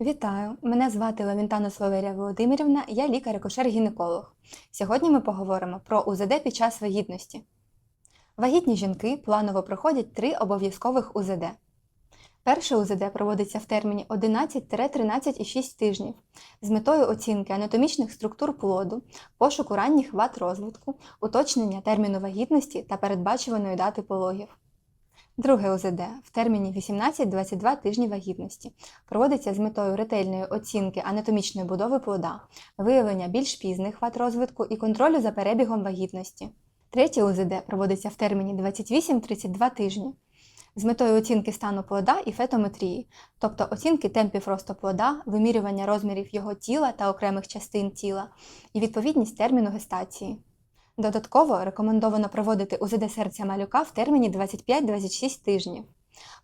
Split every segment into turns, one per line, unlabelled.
Вітаю! Мене звати Лавінтанус Валерія Володимирівна, я лікар-акушер-гінеколог. Сьогодні ми поговоримо про УЗД під час вагітності. Вагітні жінки планово проходять три обов'язкових УЗД. Перше УЗД проводиться в терміні 11-13,6 тижнів з метою оцінки анатомічних структур плоду, пошуку ранніх вад розвитку, уточнення терміну вагітності та передбачуваної дати пологів. Друге УЗД в терміні 18-22 тижні вагітності проводиться з метою ретельної оцінки анатомічної будови плода, виявлення більш пізних вад розвитку і контролю за перебігом вагітності. Третє УЗД проводиться в терміні 28-32 тижні з метою оцінки стану плода і фетометрії, тобто оцінки темпів росту плода, вимірювання розмірів його тіла та окремих частин тіла і відповідність терміну гестації. Додатково рекомендовано проводити УЗД серця малюка в терміні 25-26 тижнів.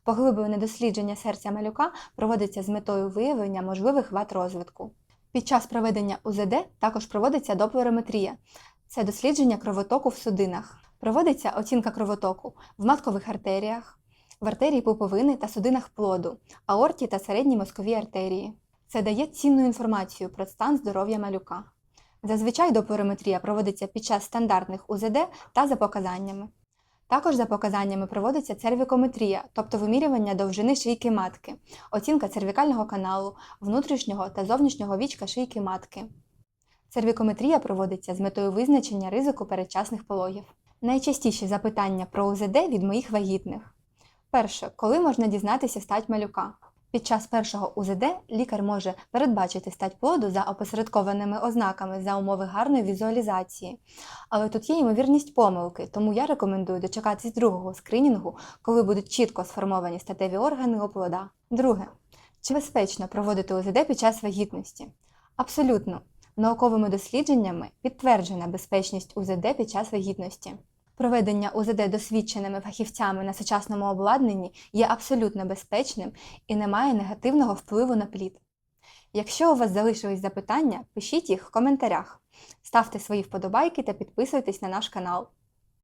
Поглиблене дослідження серця малюка проводиться з метою виявлення можливих вад розвитку. Під час проведення УЗД також проводиться доплерометрія це дослідження кровотоку в судинах. Проводиться оцінка кровотоку в маткових артеріях, в артерії пуповини та судинах плоду, аорті та середній мозковій артерії. Це дає цінну інформацію про стан здоров'я малюка. Зазвичай доплерометрія проводиться під час стандартних УЗД та за показаннями. Також за показаннями проводиться цервікометрія, тобто вимірювання довжини шийки матки, оцінка цервікального каналу, внутрішнього та зовнішнього вічка шийки матки. Цервікометрія проводиться з метою визначення ризику передчасних пологів. Найчастіші запитання про УЗД від моїх вагітних. Перше, коли можна дізнатися стать малюка? Під час першого УЗД лікар може передбачити стать плоду за опосередкованими ознаками за умови гарної візуалізації. Але тут є ймовірність помилки, тому я рекомендую дочекатись другого скринінгу, коли будуть чітко сформовані статеві органи у плода. Друге. Чи безпечно проводити УЗД під час вагітності? Абсолютно. Науковими дослідженнями підтверджена безпечність УЗД під час вагітності. Проведення УЗД досвідченими фахівцями на сучасному обладнанні є абсолютно безпечним і не має негативного впливу на плід. Якщо у вас залишились запитання, пишіть їх в коментарях, ставте свої вподобайки та підписуйтесь на наш канал.